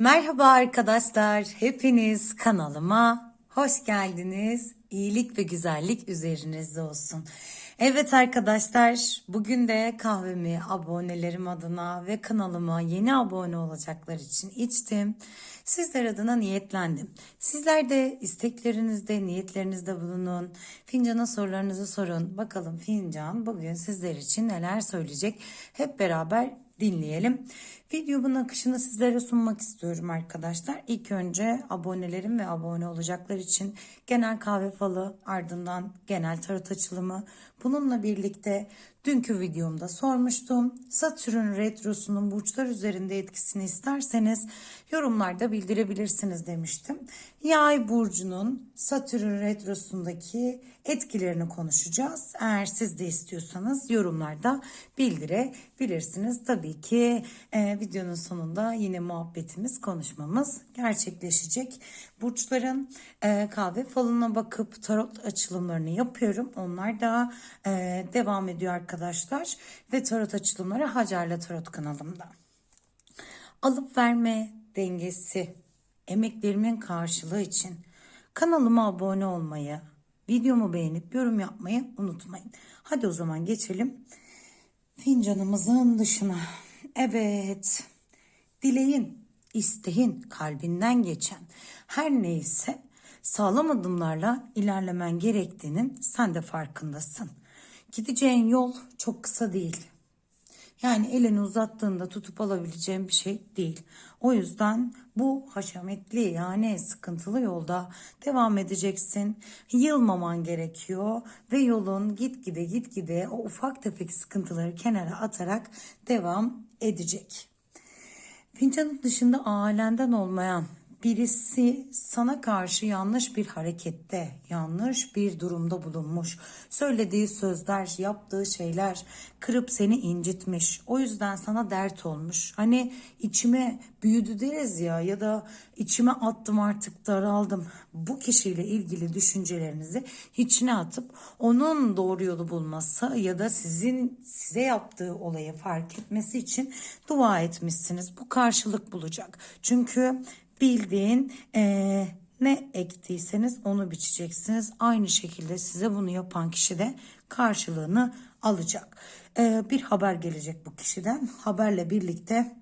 Merhaba arkadaşlar. Hepiniz kanalıma hoş geldiniz. İyilik ve güzellik üzerinizde olsun. Evet arkadaşlar, bugün de kahvemi abonelerim adına ve kanalıma yeni abone olacaklar için içtim. Sizler adına niyetlendim. Sizler de isteklerinizde, niyetlerinizde bulunun. Fincana sorularınızı sorun. Bakalım fincan bugün sizler için neler söyleyecek? Hep beraber dinleyelim. Videomun akışını sizlere sunmak istiyorum arkadaşlar. İlk önce abonelerim ve abone olacaklar için genel kahve falı ardından genel tarot açılımı. Bununla birlikte dünkü videomda sormuştum. Satürn retrosunun burçlar üzerinde etkisini isterseniz yorumlarda bildirebilirsiniz demiştim. Yay burcunun Satürn retrosundaki etkilerini konuşacağız. Eğer siz de istiyorsanız yorumlarda bildirebilirsiniz. Tabii ki e, videonun sonunda yine muhabbetimiz, konuşmamız gerçekleşecek. Burçların e, kahve falına bakıp tarot açılımlarını yapıyorum. Onlar da e, devam ediyor arkadaşlar. Ve tarot açılımları Hacer'le Tarot kanalımda. Alıp verme dengesi, emeklerimin karşılığı için kanalıma abone olmayı, videomu beğenip yorum yapmayı unutmayın. Hadi o zaman geçelim fincanımızın dışına. Evet, dileğin, isteğin, kalbinden geçen her neyse sağlam adımlarla ilerlemen gerektiğinin sen de farkındasın. Gideceğin yol çok kısa değil. Yani elini uzattığında tutup alabileceğin bir şey değil. O yüzden bu haşametli yani sıkıntılı yolda devam edeceksin. Yılmaman gerekiyor ve yolun gitgide gitgide o ufak tefek sıkıntıları kenara atarak devam edecek. Fincanın dışında ailenden olmayan birisi sana karşı yanlış bir harekette, yanlış bir durumda bulunmuş. Söylediği sözler, yaptığı şeyler kırıp seni incitmiş. O yüzden sana dert olmuş. Hani içime büyüdü deriz ya ya da içime attım artık daraldım. Bu kişiyle ilgili düşüncelerinizi içine atıp onun doğru yolu bulması ya da sizin size yaptığı olayı fark etmesi için dua etmişsiniz. Bu karşılık bulacak. Çünkü bildiğin eee, ne ektiyseniz onu biçeceksiniz. Aynı şekilde size bunu yapan kişi de karşılığını alacak. Eee, bir haber gelecek bu kişiden. Haberle birlikte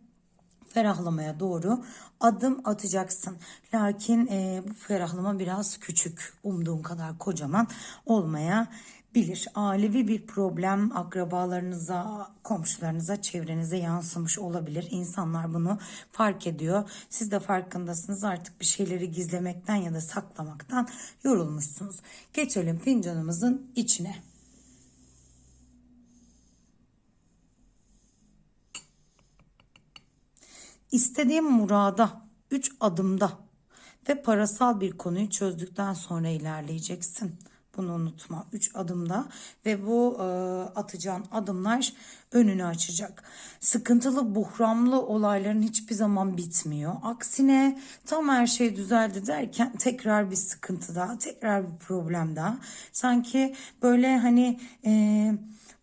ferahlamaya doğru adım atacaksın. Lakin eee, bu ferahlama biraz küçük. Umduğun kadar kocaman olmaya bilir. Ailevi bir problem akrabalarınıza, komşularınıza, çevrenize yansımış olabilir. İnsanlar bunu fark ediyor. Siz de farkındasınız artık bir şeyleri gizlemekten ya da saklamaktan yorulmuşsunuz. Geçelim fincanımızın içine. İstediğim murada 3 adımda ve parasal bir konuyu çözdükten sonra ilerleyeceksin. Bunu unutma. 3 adımda ve bu e, atacağın adımlar önünü açacak. Sıkıntılı, buhramlı olayların hiçbir zaman bitmiyor. Aksine tam her şey düzeldi derken tekrar bir sıkıntı daha, tekrar bir problem daha. Sanki böyle hani e,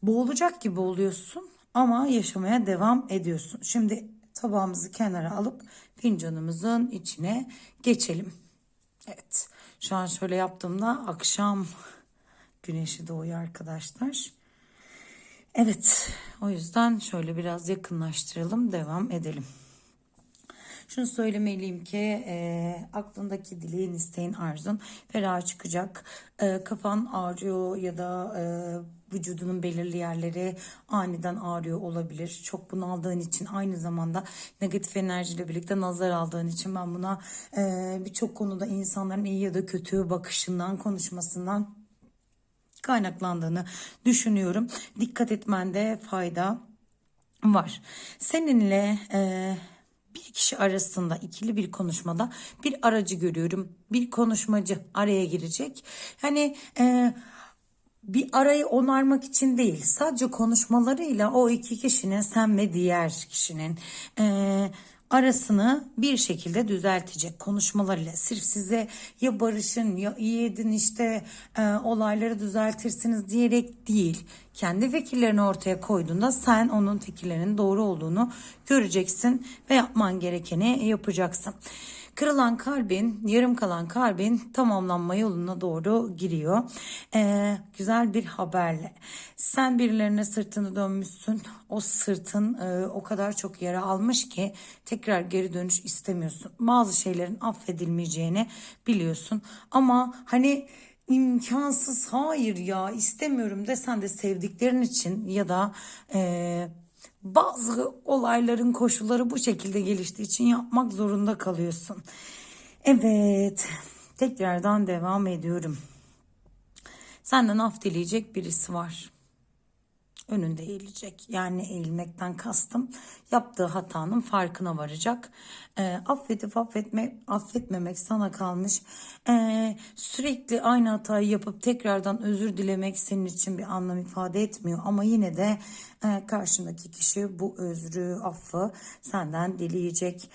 boğulacak gibi oluyorsun ama yaşamaya devam ediyorsun. Şimdi tabağımızı kenara alıp fincanımızın içine geçelim. Evet. Şu an şöyle yaptığımda akşam güneşi doğuyor arkadaşlar. Evet. O yüzden şöyle biraz yakınlaştıralım. Devam edelim. Şunu söylemeliyim ki e, aklındaki dileğin, isteğin, arzun ferah çıkacak. E, kafan ağrıyor ya da e, vücudunun belirli yerleri aniden ağrıyor olabilir. Çok bunaldığın için aynı zamanda negatif enerjiyle birlikte nazar aldığın için ben buna e, birçok konuda insanların iyi ya da kötü bakışından, konuşmasından kaynaklandığını düşünüyorum. Dikkat etmende fayda var. Seninle e, bir kişi arasında ikili bir konuşmada bir aracı görüyorum. Bir konuşmacı araya girecek. Hani e, bir arayı onarmak için değil sadece konuşmalarıyla o iki kişinin sen ve diğer kişinin e, arasını bir şekilde düzeltecek konuşmalarıyla. Sırf size ya barışın ya iyi edin işte e, olayları düzeltirsiniz diyerek değil. Kendi fikirlerini ortaya koyduğunda sen onun fikirlerinin doğru olduğunu göreceksin ve yapman gerekeni yapacaksın. Kırılan kalbin, yarım kalan kalbin tamamlanma yoluna doğru giriyor. Ee, güzel bir haberle. Sen birilerine sırtını dönmüşsün. O sırtın e, o kadar çok yara almış ki tekrar geri dönüş istemiyorsun. Bazı şeylerin affedilmeyeceğini biliyorsun. Ama hani imkansız hayır ya istemiyorum desen de sevdiklerin için ya da e, bazı olayların koşulları bu şekilde geliştiği için yapmak zorunda kalıyorsun. Evet, tekrardan devam ediyorum. Senden af dileyecek birisi var. Önünde eğilecek. Yani eğilmekten kastım yaptığı hatanın farkına varacak. E, affedip affetme, affetmemek sana kalmış. E, sürekli aynı hatayı yapıp tekrardan özür dilemek senin için bir anlam ifade etmiyor. Ama yine de e, karşındaki kişi bu özrü, affı senden dileyecek.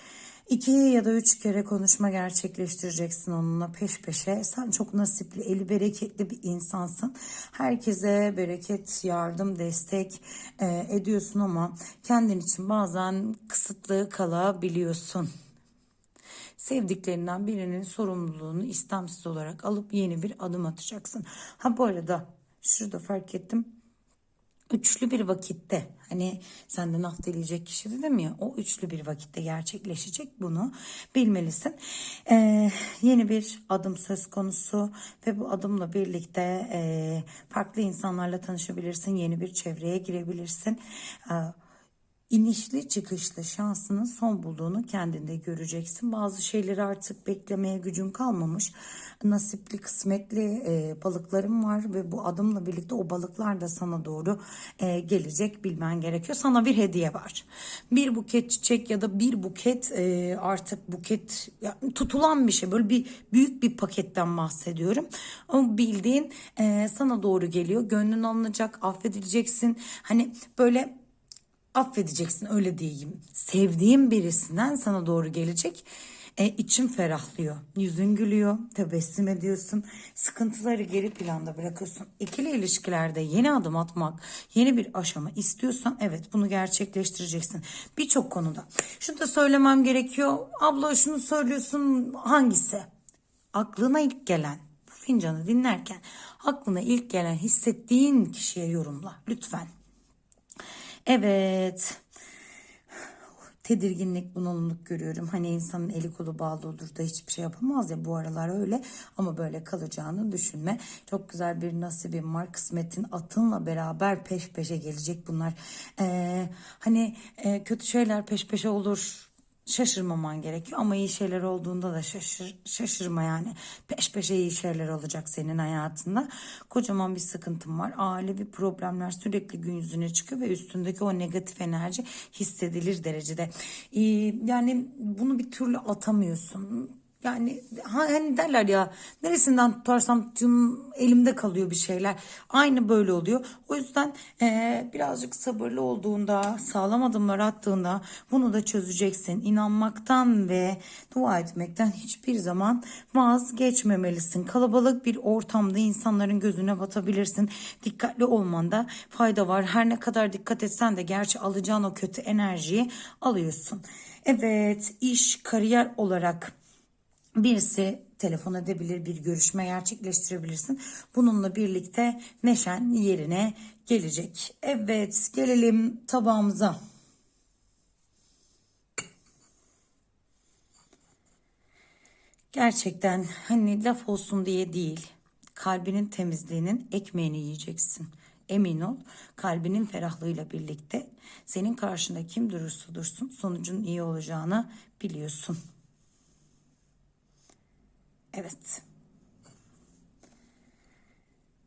İki ya da üç kere konuşma gerçekleştireceksin onunla peş peşe. Sen çok nasipli, eli bereketli bir insansın. Herkese bereket, yardım, destek e, ediyorsun ama kendin için bazen kısıtlı kalabiliyorsun. Sevdiklerinden birinin sorumluluğunu istemsiz olarak alıp yeni bir adım atacaksın. Ha bu arada şurada fark ettim üçlü bir vakitte hani senden af dileyecek kişi dedim ya o üçlü bir vakitte gerçekleşecek bunu bilmelisin. Ee, yeni bir adım söz konusu ve bu adımla birlikte e, farklı insanlarla tanışabilirsin yeni bir çevreye girebilirsin. Ee, inişli çıkışlı şansının son bulduğunu kendinde göreceksin. Bazı şeyleri artık beklemeye gücün kalmamış. Nasipli, kısmetli e, balıklarım var ve bu adımla birlikte o balıklar da sana doğru e, gelecek bilmen gerekiyor. Sana bir hediye var. Bir buket çiçek ya da bir buket e, artık buket yani tutulan bir şey. Böyle bir büyük bir paketten bahsediyorum. Ama bildiğin e, sana doğru geliyor. Gönlün alınacak, affedileceksin. Hani böyle affedeceksin öyle diyeyim. Sevdiğin birisinden sana doğru gelecek. E, için ferahlıyor. Yüzün gülüyor. Tebessüm ediyorsun. Sıkıntıları geri planda bırakıyorsun. İkili ilişkilerde yeni adım atmak, yeni bir aşama istiyorsan evet bunu gerçekleştireceksin. Birçok konuda. Şunu da söylemem gerekiyor. Abla şunu söylüyorsun hangisi? Aklına ilk gelen bu fincanı dinlerken aklına ilk gelen hissettiğin kişiye yorumla lütfen. Evet. Tedirginlik, bunalımlık görüyorum. Hani insanın eli kolu bağlı olur da hiçbir şey yapamaz ya bu aralar öyle. Ama böyle kalacağını düşünme. Çok güzel bir nasibin var. Kısmetin atınla beraber peş peşe gelecek bunlar. Ee, hani e, kötü şeyler peş peşe olur şaşırmaman gerekiyor ama iyi şeyler olduğunda da şaşır, şaşırma yani. Peş peşe iyi şeyler olacak senin hayatında. Kocaman bir sıkıntın var. Ailevi problemler sürekli gün yüzüne çıkıyor ve üstündeki o negatif enerji hissedilir derecede. Ee, yani bunu bir türlü atamıyorsun. Yani hani derler ya neresinden tutarsam tüm elimde kalıyor bir şeyler. Aynı böyle oluyor. O yüzden e, birazcık sabırlı olduğunda, sağlam adımlar attığında bunu da çözeceksin. İnanmaktan ve dua etmekten hiçbir zaman vazgeçmemelisin. Kalabalık bir ortamda insanların gözüne batabilirsin. Dikkatli olmanda fayda var. Her ne kadar dikkat etsen de gerçi alacağın o kötü enerjiyi alıyorsun. Evet, iş, kariyer olarak birisi telefon edebilir, bir görüşme gerçekleştirebilirsin. Bununla birlikte neşen yerine gelecek. Evet, gelelim tabağımıza. Gerçekten hani laf olsun diye değil, kalbinin temizliğinin ekmeğini yiyeceksin. Emin ol kalbinin ferahlığıyla birlikte senin karşında kim durursa dursun sonucun iyi olacağını biliyorsun. Evet.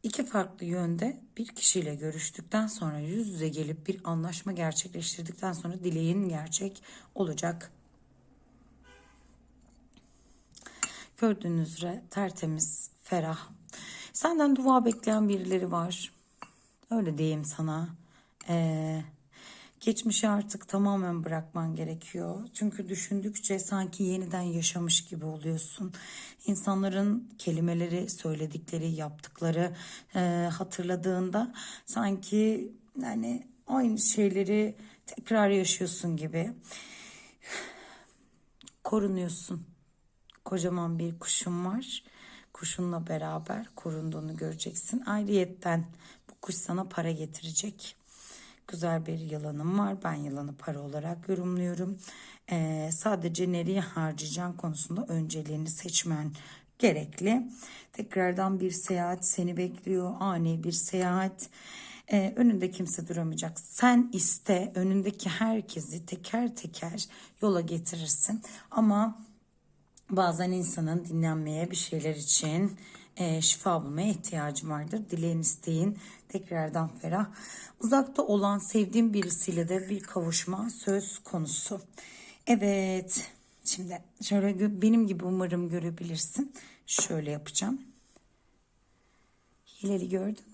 İki farklı yönde bir kişiyle görüştükten sonra yüz yüze gelip bir anlaşma gerçekleştirdikten sonra dileğin gerçek olacak. Gördüğünüz üzere tertemiz, ferah. Senden dua bekleyen birileri var. Öyle diyeyim sana. Ee, Geçmişi artık tamamen bırakman gerekiyor. Çünkü düşündükçe sanki yeniden yaşamış gibi oluyorsun. İnsanların kelimeleri, söyledikleri, yaptıkları e, hatırladığında sanki yani aynı şeyleri tekrar yaşıyorsun gibi. Korunuyorsun. Kocaman bir kuşun var. Kuşunla beraber korunduğunu göreceksin. Ayrıyetten bu kuş sana para getirecek. Güzel bir yılanım var. Ben yılanı para olarak yorumluyorum. Ee, sadece nereye harcayacağın konusunda önceliğini seçmen gerekli. Tekrardan bir seyahat seni bekliyor. Ani bir seyahat. Ee, önünde kimse duramayacak. Sen iste önündeki herkesi teker teker yola getirirsin. Ama bazen insanın dinlenmeye bir şeyler için e, şifa bulmaya ihtiyacı vardır. Dileğin isteğin tekrardan ferah. Uzakta olan sevdiğim birisiyle de bir kavuşma söz konusu. Evet şimdi şöyle benim gibi umarım görebilirsin. Şöyle yapacağım. Hileli gördün mü?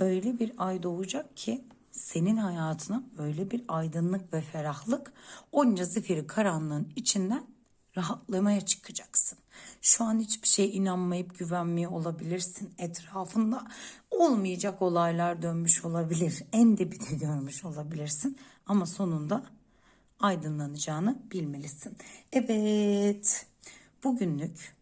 öyle bir ay doğacak ki senin hayatına öyle bir aydınlık ve ferahlık onca zifiri karanlığın içinden rahatlamaya çıkacaksın. Şu an hiçbir şeye inanmayıp güvenmiyor olabilirsin. Etrafında olmayacak olaylar dönmüş olabilir. En dibi de görmüş olabilirsin. Ama sonunda aydınlanacağını bilmelisin. Evet. Bugünlük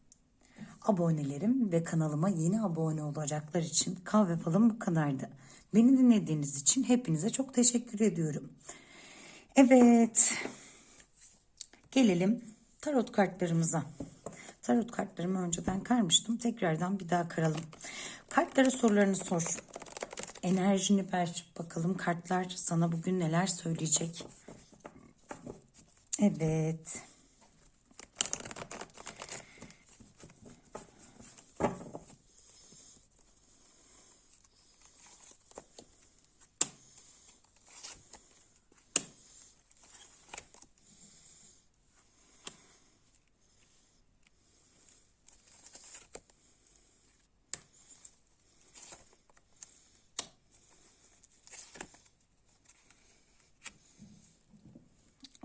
abonelerim ve kanalıma yeni abone olacaklar için kahve falım bu kadardı. Beni dinlediğiniz için hepinize çok teşekkür ediyorum. Evet. Gelelim tarot kartlarımıza. Tarot kartlarımı önceden karmıştım. Tekrardan bir daha karalım. Kartlara sorularını sor. Enerjini ver. Bakalım kartlar sana bugün neler söyleyecek. Evet.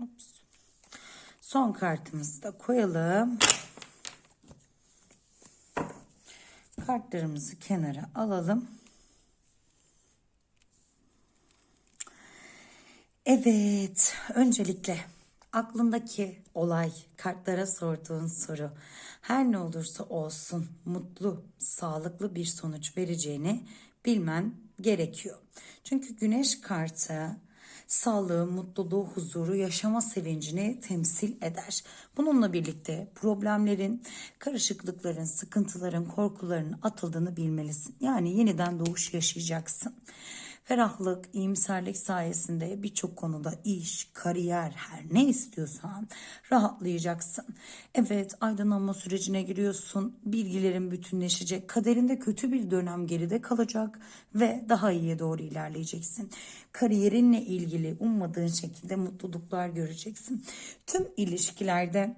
Ops. Son kartımızı da koyalım. Kartlarımızı kenara alalım. Evet, öncelikle aklındaki olay, kartlara sorduğun soru her ne olursa olsun mutlu, sağlıklı bir sonuç vereceğini bilmen gerekiyor. Çünkü güneş kartı sağlığı, mutluluğu, huzuru, yaşama sevincini temsil eder. Bununla birlikte problemlerin, karışıklıkların, sıkıntıların, korkuların atıldığını bilmelisin. Yani yeniden doğuş yaşayacaksın. Ferahlık, iyimserlik sayesinde birçok konuda iş, kariyer, her ne istiyorsan rahatlayacaksın. Evet, aydınlanma sürecine giriyorsun. Bilgilerin bütünleşecek. Kaderinde kötü bir dönem geride kalacak ve daha iyiye doğru ilerleyeceksin. Kariyerinle ilgili ummadığın şekilde mutluluklar göreceksin. Tüm ilişkilerde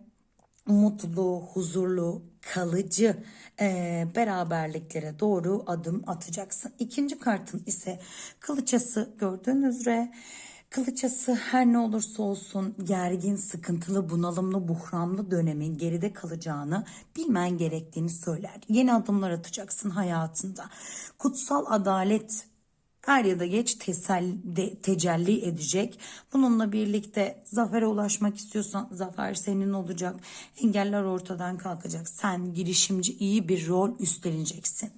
mutlu, huzurlu, kalıcı e, beraberliklere doğru adım atacaksın. İkinci kartın ise kılıçası gördüğünüz üzere Kılıçası her ne olursa olsun gergin, sıkıntılı, bunalımlı, buhranlı dönemin geride kalacağını bilmen gerektiğini söyler. Yeni adımlar atacaksın hayatında. Kutsal adalet er ya da geç teselli, tecelli edecek. Bununla birlikte zafere ulaşmak istiyorsan zafer senin olacak. Engeller ortadan kalkacak. Sen girişimci iyi bir rol üstleneceksin.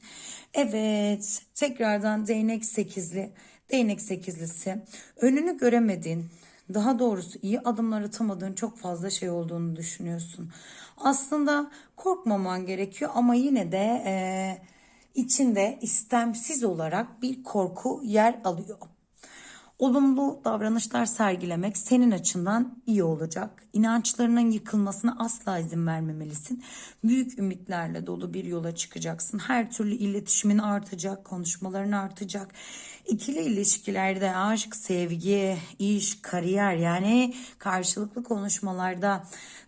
Evet tekrardan değnek sekizli. Değnek sekizlisi önünü göremedin. Daha doğrusu iyi adımlar atamadığın çok fazla şey olduğunu düşünüyorsun. Aslında korkmaman gerekiyor ama yine de eee içinde istemsiz olarak bir korku yer alıyor. Olumlu davranışlar sergilemek senin açından iyi olacak. İnançlarının yıkılmasına asla izin vermemelisin. Büyük ümitlerle dolu bir yola çıkacaksın. Her türlü iletişimin artacak, konuşmaların artacak. İkili ilişkilerde aşk, sevgi, iş, kariyer yani karşılıklı konuşmalarda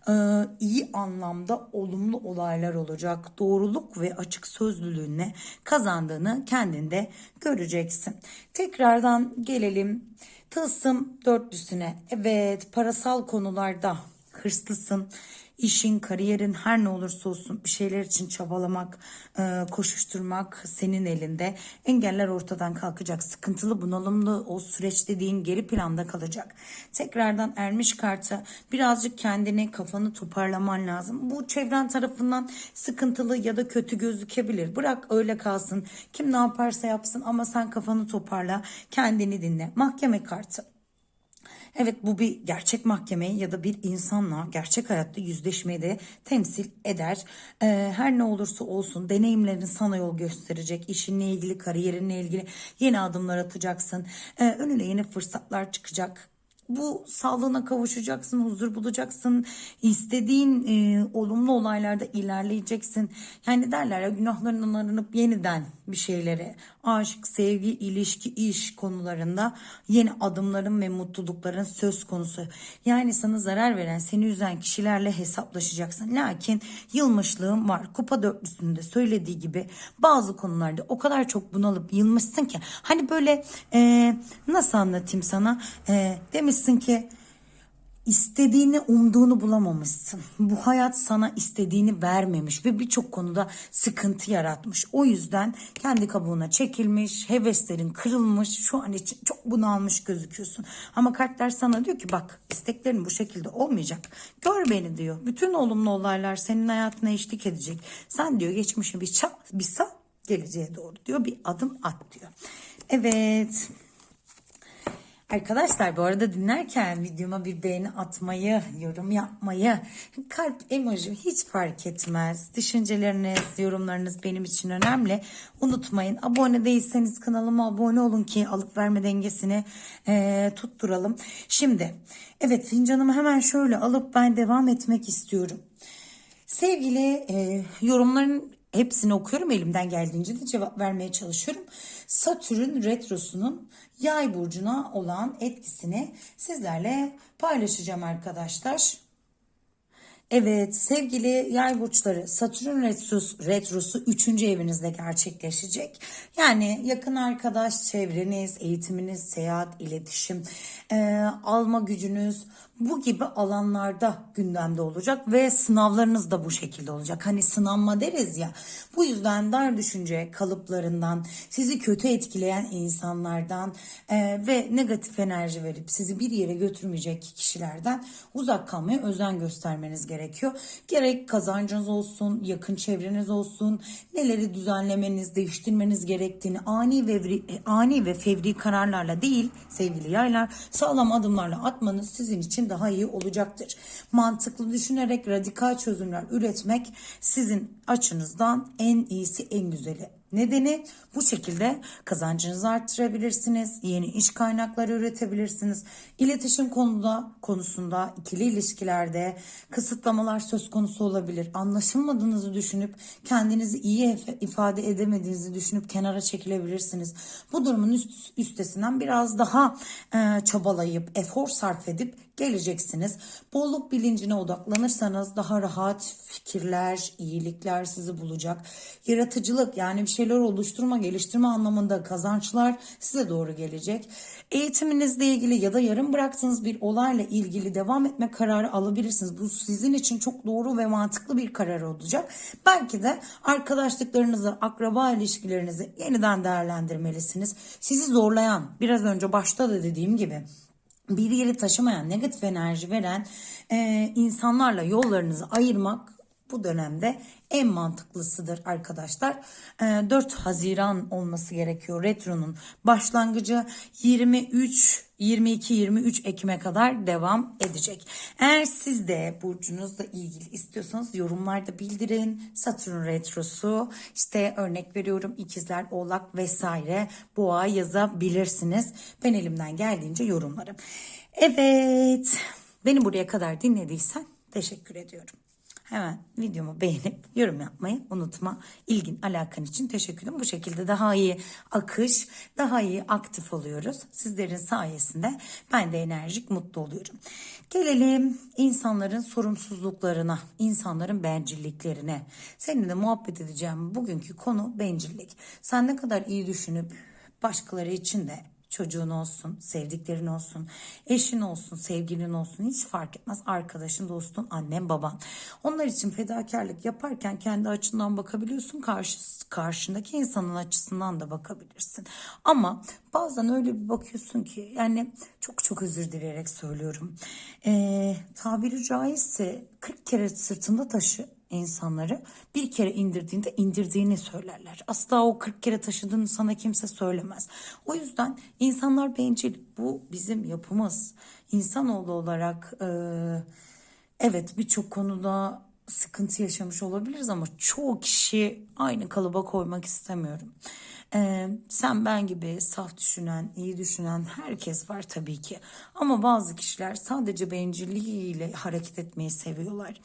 e, iyi anlamda olumlu olaylar olacak. Doğruluk ve açık sözlülüğüne kazandığını kendinde göreceksin. Tekrardan gelelim tılsım dörtlüsüne. Evet parasal konularda hırslısın. İşin, kariyerin her ne olursa olsun bir şeyler için çabalamak, e, koşuşturmak senin elinde. Engeller ortadan kalkacak. Sıkıntılı, bunalımlı o süreç dediğin geri planda kalacak. Tekrardan ermiş kartı birazcık kendini, kafanı toparlaman lazım. Bu çevren tarafından sıkıntılı ya da kötü gözükebilir. Bırak öyle kalsın. Kim ne yaparsa yapsın ama sen kafanı toparla, kendini dinle. Mahkeme kartı. Evet bu bir gerçek mahkemeyi ya da bir insanla gerçek hayatta yüzleşmeyi de temsil eder. Ee, her ne olursa olsun deneyimlerin sana yol gösterecek. İşinle ilgili, kariyerinle ilgili yeni adımlar atacaksın. Ee, önüne yeni fırsatlar çıkacak bu sağlığına kavuşacaksın, huzur bulacaksın, istediğin e, olumlu olaylarda ilerleyeceksin. Yani derler ya günahlarından arınıp yeniden bir şeylere, aşk, sevgi, ilişki, iş konularında yeni adımların ve mutlulukların söz konusu. Yani sana zarar veren, seni üzen kişilerle hesaplaşacaksın. Lakin yılmışlığın var. Kupa dörtlüsünde söylediği gibi bazı konularda o kadar çok bunalıp yılmışsın ki hani böyle e, nasıl anlatayım sana e, demişsin ki istediğini umduğunu bulamamışsın. Bu hayat sana istediğini vermemiş ve birçok konuda sıkıntı yaratmış. O yüzden kendi kabuğuna çekilmiş, heveslerin kırılmış, şu an için çok bunalmış gözüküyorsun. Ama kartlar sana diyor ki bak isteklerin bu şekilde olmayacak. Gör beni diyor. Bütün olumlu olaylar senin hayatına eşlik edecek. Sen diyor geçmişi bir çal, bir sal, geleceğe doğru diyor. Bir adım at diyor. Evet. Arkadaşlar bu arada dinlerken videoma bir beğeni atmayı, yorum yapmayı, kalp emoji hiç fark etmez. Düşünceleriniz, yorumlarınız benim için önemli. Unutmayın abone değilseniz kanalıma abone olun ki alıp verme dengesini e, tutturalım. Şimdi evet fincanımı hemen şöyle alıp ben devam etmek istiyorum. Sevgili e, yorumların hepsini okuyorum elimden geldiğince de cevap vermeye çalışıyorum. Satürn retrosunun yay burcuna olan etkisini sizlerle paylaşacağım arkadaşlar. Evet sevgili yay burçları Satürn retrosu, retrosu 3. evinizde gerçekleşecek. Yani yakın arkadaş çevreniz, eğitiminiz, seyahat, iletişim, e, alma gücünüz bu gibi alanlarda gündemde olacak ve sınavlarınız da bu şekilde olacak. Hani sınanma deriz ya bu yüzden dar düşünce kalıplarından sizi kötü etkileyen insanlardan e, ve negatif enerji verip sizi bir yere götürmeyecek kişilerden uzak kalmaya özen göstermeniz gerekiyor. Gerek kazancınız olsun, yakın çevreniz olsun, neleri düzenlemeniz, değiştirmeniz gerektiğini ani ve ani ve fevri kararlarla değil sevgili yaylar sağlam adımlarla atmanız sizin için daha iyi olacaktır. Mantıklı düşünerek radikal çözümler üretmek sizin açınızdan en iyisi en güzeli. Nedeni bu şekilde kazancınızı arttırabilirsiniz. Yeni iş kaynakları üretebilirsiniz. İletişim konuda konusunda ikili ilişkilerde kısıtlamalar söz konusu olabilir. Anlaşılmadığınızı düşünüp kendinizi iyi ifade edemediğinizi düşünüp kenara çekilebilirsiniz. Bu durumun üst, üstesinden biraz daha e, çabalayıp efor sarf edip geleceksiniz. Bolluk bilincine odaklanırsanız daha rahat fikirler, iyilikler sizi bulacak. Yaratıcılık yani bir şeyler oluşturma, geliştirme anlamında kazançlar size doğru gelecek. Eğitiminizle ilgili ya da yarım bıraktığınız bir olayla ilgili devam etme kararı alabilirsiniz. Bu sizin için çok doğru ve mantıklı bir karar olacak. Belki de arkadaşlıklarınızı, akraba ilişkilerinizi yeniden değerlendirmelisiniz. Sizi zorlayan, biraz önce başta da dediğim gibi bir yeri taşımayan, negatif enerji veren e, insanlarla yollarınızı ayırmak bu dönemde en mantıklısıdır arkadaşlar. 4 Haziran olması gerekiyor retronun başlangıcı 23 22-23 Ekim'e kadar devam edecek. Eğer siz de burcunuzla ilgili istiyorsanız yorumlarda bildirin. Satürn retrosu işte örnek veriyorum ikizler, oğlak vesaire boğa yazabilirsiniz. Ben elimden geldiğince yorumlarım. Evet beni buraya kadar dinlediysen teşekkür ediyorum. Hemen videomu beğenip yorum yapmayı unutma. İlgin, alakan için teşekkür ederim. Bu şekilde daha iyi akış, daha iyi aktif oluyoruz. Sizlerin sayesinde ben de enerjik, mutlu oluyorum. Gelelim insanların sorumsuzluklarına, insanların bencilliklerine. Seninle muhabbet edeceğim bugünkü konu bencillik. Sen ne kadar iyi düşünüp başkaları için de çocuğun olsun, sevdiklerin olsun, eşin olsun, sevgilin olsun hiç fark etmez. Arkadaşın, dostun, annen, baban. Onlar için fedakarlık yaparken kendi açından bakabiliyorsun. Karşı, karşındaki insanın açısından da bakabilirsin. Ama bazen öyle bir bakıyorsun ki yani çok çok özür dileyerek söylüyorum. Ee, tabiri caizse 40 kere sırtında taşı insanları bir kere indirdiğinde indirdiğini söylerler. Asla o 40 kere taşıdığını sana kimse söylemez. O yüzden insanlar bencil. Bu bizim yapımız. İnsanoğlu olarak e, evet birçok konuda sıkıntı yaşamış olabiliriz ama çoğu kişi aynı kalıba koymak istemiyorum. Ee, sen ben gibi saf düşünen, iyi düşünen herkes var tabii ki. Ama bazı kişiler sadece bencilliğiyle hareket etmeyi seviyorlar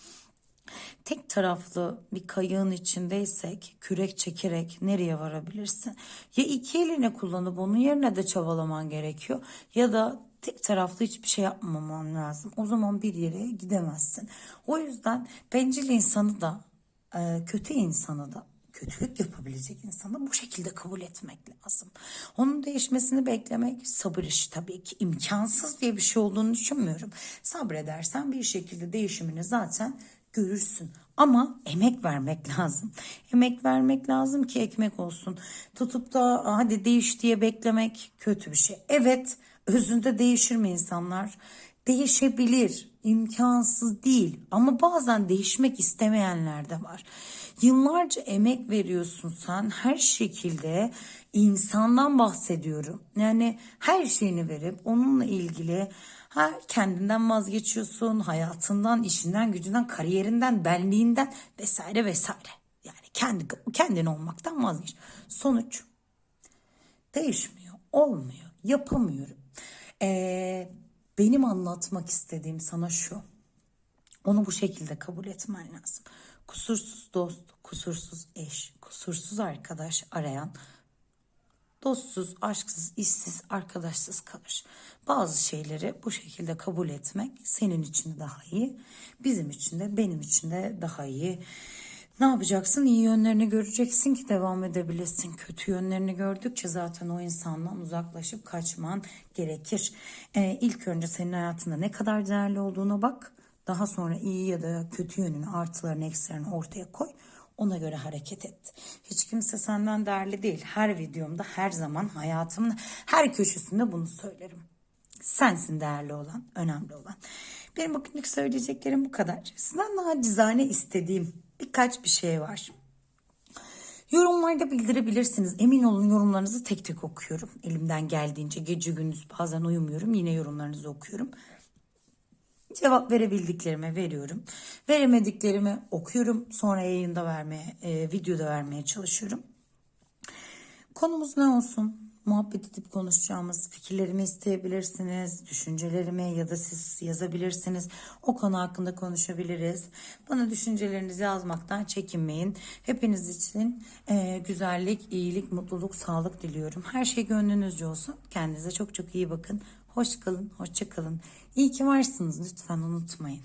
tek taraflı bir kayığın içindeysek kürek çekerek nereye varabilirsin? Ya iki elini kullanıp onun yerine de çabalaman gerekiyor ya da tek taraflı hiçbir şey yapmaman lazım. O zaman bir yere gidemezsin. O yüzden bencil insanı da e, kötü insanı da kötülük yapabilecek insanı bu şekilde kabul etmek lazım. Onun değişmesini beklemek sabır işi tabii ki imkansız diye bir şey olduğunu düşünmüyorum. Sabredersen bir şekilde değişimini zaten görürsün. Ama emek vermek lazım. Emek vermek lazım ki ekmek olsun. Tutup da hadi değiş diye beklemek kötü bir şey. Evet özünde değişir mi insanlar? Değişebilir. imkansız değil. Ama bazen değişmek istemeyenler de var. Yıllarca emek veriyorsun sen her şekilde insandan bahsediyorum. Yani her şeyini verip onunla ilgili Ha, kendinden vazgeçiyorsun, hayatından, işinden, gücünden, kariyerinden, benliğinden vesaire vesaire. Yani kendi kendin olmaktan vazgeç. Sonuç değişmiyor, olmuyor, yapamıyorum. Ee, benim anlatmak istediğim sana şu. Onu bu şekilde kabul etmen lazım. Kusursuz dost, kusursuz eş, kusursuz arkadaş arayan dostsuz, aşksız, işsiz, arkadaşsız kalır. Bazı şeyleri bu şekilde kabul etmek senin için de daha iyi, bizim için de benim için de daha iyi. Ne yapacaksın? İyi yönlerini göreceksin ki devam edebilirsin. Kötü yönlerini gördükçe zaten o insandan uzaklaşıp kaçman gerekir. Ee, ilk önce senin hayatında ne kadar değerli olduğuna bak. Daha sonra iyi ya da kötü yönünü, artılarını, eksilerini ortaya koy. Ona göre hareket et. Hiç kimse senden değerli değil. Her videomda, her zaman hayatımın her köşesinde bunu söylerim. Sensin değerli olan, önemli olan. Benim bugünlük söyleyeceklerim bu kadar. Sizden daha cizane istediğim birkaç bir şey var. Yorumlarda bildirebilirsiniz. Emin olun yorumlarınızı tek tek okuyorum. Elimden geldiğince gece gündüz bazen uyumuyorum. Yine yorumlarınızı okuyorum. Cevap verebildiklerime veriyorum. Veremediklerimi okuyorum. Sonra yayında vermeye, e, videoda vermeye çalışıyorum. Konumuz ne olsun? Muhabbet edip konuşacağımız fikirlerimi isteyebilirsiniz, düşüncelerimi ya da siz yazabilirsiniz. O konu hakkında konuşabiliriz. Bana düşüncelerinizi yazmaktan çekinmeyin. Hepiniz için e, güzellik, iyilik, mutluluk, sağlık diliyorum. Her şey gönlünüzce olsun. Kendinize çok çok iyi bakın. Hoş kalın, hoşça kalın. İyi ki varsınız lütfen unutmayın.